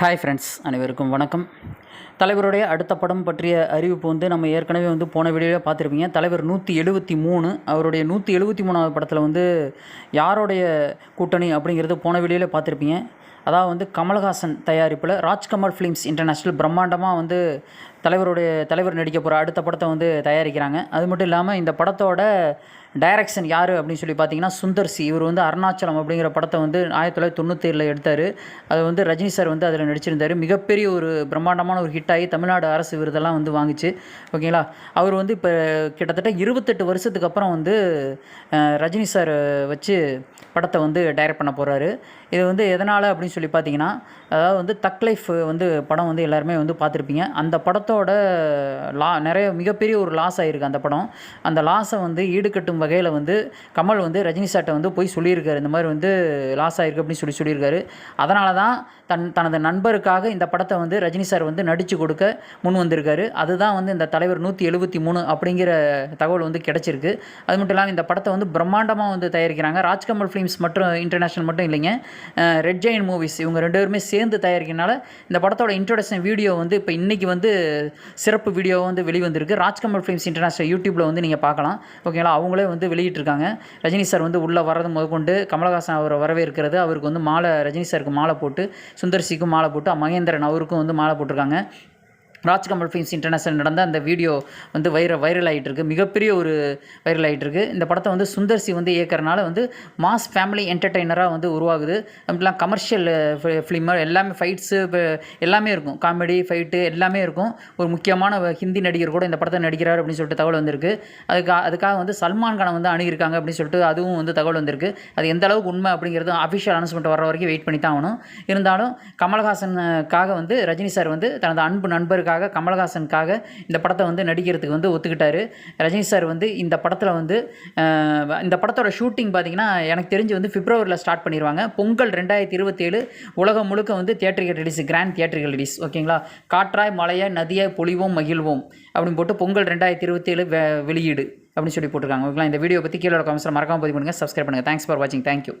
Hi friends அனைவருக்கும் வணக்கம். தலைவருடைய அடுத்த படம் பற்றிய அறிவிப்பு வந்து நம்ம ஏற்கனவே வந்து போன வீடியோவில் பார்த்துருப்பீங்க. தலைவர் நூற்றி எழுபத்தி மூணு அவருடைய நூற்றி எழுபத்தி மூணாவது படத்தில் வந்து யாருடைய கூட்டணி அப்படிங்கிறது போன வீடியோவில் பார்த்துருப்பீங்க. அதாவது வந்து கமல்ஹாசன் தயாரிப்பில் ராஜ்கமல் ஃபிலிம்ஸ் இன்டர்நேஷ்னல் பிரம்மாண்டமாக வந்து தலைவருடைய தலைவர் நடிக்க போகிற அடுத்த படத்தை வந்து தயாரிக்கிறாங்க. அது மட்டும் இல்லாமல் இந்த படத்தோட டைரக்ஷன் யார் அப்படின்னு சொல்லி பார்த்தீங்கன்னா சுந்தர் சி. இவர் வந்து அருணாச்சலம் அப்படிங்கிற படத்தை வந்து ஆயிரத்தி தொள்ளாயிரத்தி தொண்ணூத்தேழில் எடுத்தார். அதை வந்து ரஜினி சார் வந்து அதில் நடிச்சிருந்தார். மிகப்பெரிய ஒரு பிரம்மாண்டமான ஒரு ஹிட் ஆகி தமிழ்நாடு அரசு விருதெல்லாம் வந்து வாங்கிச்சு. ஓகேங்களா? அவர் வந்து இப்போ கிட்டத்தட்ட இருபத்தெட்டு வருஷத்துக்கு அப்புறம் வந்து ரஜினி சார் வச்சு படத்தை வந்து டைரக்ட் பண்ண போகிறாரு இது வந்து எதனால் அப்படின்னு சொல்லி பார்த்தீங்கன்னா அதாவது வந்து தக் லைஃப் வந்து படம் வந்து எல்லாருமே வந்து பார்த்துருப்பீங்க அந்த படத்தோட லா நிறைய மிகப்பெரிய ஒரு லாஸ் ஆகிருக்கு அந்த படம். அந்த லாஸை வந்து ஈடுகட்டும் வகையில் வந்து கமல் வந்து ரஜினி சார்ட்ட வந்து போய் சொல்லியிருக்காரு. இந்த மாதிரி வந்து லாஸ் ஆகிருக்கு அப்படின்னு சொல்லி சொல்லியிருக்காரு. அதனால தான் தன் தனது நண்பருக்காக இந்த படத்தை வந்து ரஜினி சார் வந்து நடித்து கொடுக்க முன் வந்திருக்காரு. அதுதான் வந்து இந்த தலைவர் நூற்றி எழுபத்தி மூணு அப்படிங்கிற தகவல் வந்து கிடச்சிருக்கு. அது மட்டும் இல்லாமல் இந்த படத்தை வந்து பிரம்மாண்டமாக வந்து தயாரிக்கிறாங்க. ராஜ்கமல் ஃபிலிம்ஸ் மற்றும் இன்டர்நேஷனல் மட்டும் இல்லைங்க. ரெட் ஜெயின் மூவிஸ் இவங்க ரெண்டு பேருமே சேர்ந்து தயாரிக்கிறனால இந்த படத்தோட இன்ட்ரோடக்ஷன் வீடியோ வந்து இப்போ இன்றைக்கி வந்து சிறப்பு வீடியோ வந்து வெளிவந்திருக்கு. ராஜ்கமல் ஃபிலிம்ஸ் இன்டர்நேஷனல் யூடியூப்பில் வந்து நீங்கள் பார்க்கலாம். ஓகேங்களா அவங்களே வந்து வெளியிட்டிருக்காங்க. ரஜினி சார் வந்து உள்ளே வர்றது முதற்கொண்டு கமலஹாசன் அவரை வரவேற்கிறது. அவருக்கு வந்து மாலை ரஜினி சாருக்கு மாலை போட்டு சுந்தர்சிக்கும் மாலை போட்டு மகேந்திரன் அவருக்கும் வந்து மாலை போட்டிருக்காங்க. ராஜ்கமல் ஃபிலிம்ஸ் இன்டர்நேஷனல் நடந்த அந்த வீடியோ வந்து வைர வைரல் ஆகிட்டுருக்கு மிகப்பெரிய ஒரு வைரல் ஆகிட்டுருக்கு இந்த படத்தை வந்து சுந்தர் சி வந்து இயக்கிறனால வந்து மாஸ் ஃபேமிலி என்டர்டெய்னராக வந்து உருவாகுது. அப்படிலாம் கமர்ஷியல் ஃபிலிம் எல்லாமே ஃபைட்ஸு எல்லாமே இருக்கும். காமெடி ஃபைட்டு எல்லாமே இருக்கும். ஒரு முக்கியமான ஹிந்தி நடிகர் கூட இந்த படத்தை நடிக்கிறார் அப்படின்னு சொல்லிட்டு தகவல் வந்திருக்கு. அதுக்கு அதுக்காக வந்து சல்மான் கானை வந்து அணுகியிருக்காங்க அப்படின்னு சொல்லிட்டு அதுவும் வந்து தகவல் வந்திருக்கு. அது எந்த அளவுக்கு உண்மை அப்படிங்கிறது அஃபிஷியல் அனௌன்ஸ்மெண்ட் வர வரைக்கும் வெயிட் பண்ணி தான் ஆகணும். இருந்தாலும் கமல்ஹாசனுக்காக வந்து ரஜினி சார் வந்து தனது அன்பு நண்பருக்காக கமல்ஹாசனுக்காக இந்த படத்தை வந்து நடிக்கிறதுக்கு வந்து ஒத்துக்கிட்டாரு. ரஜினி சார் வந்து இந்த படத்தில் வந்து இந்த படத்தோட ஷூட்டிங் பார்த்தீங்கன்னா எனக்கு தெரிஞ்சு வந்து பிப்ரவரியில் ஸ்டார்ட் பண்ணிடுவாங்க பொங்கல் ரெண்டாயிரத்தி இருபத்தேழு உலகம் முழுக்க வந்து தியேட்டர்கள் ரிலீஸ் கிராண்ட் தியேட்டர்கள் ரிலீஸ் ஓகேங்களா காற்றாய் மலைய நதியை பொழிவோம் மகிழ்வோம் அப்படின்னு போட்டு பொங்கல் ரெண்டாயிரத்தி இருபத்தேழு வெளியீடு அப்படின்னு சொல்லி போட்டிருக்காங்க. ஓகேங்களா இந்த வீடியோ பற்றி கீழே கமெண்ட்ஸில் மறக்காம பதிவு பண்ணுங்கள் சப்ஸ்கிரைப் பண்ணுங்கள் தேங்க்ஸ் ஃபார் வாட்சிங் தேங்க்யூ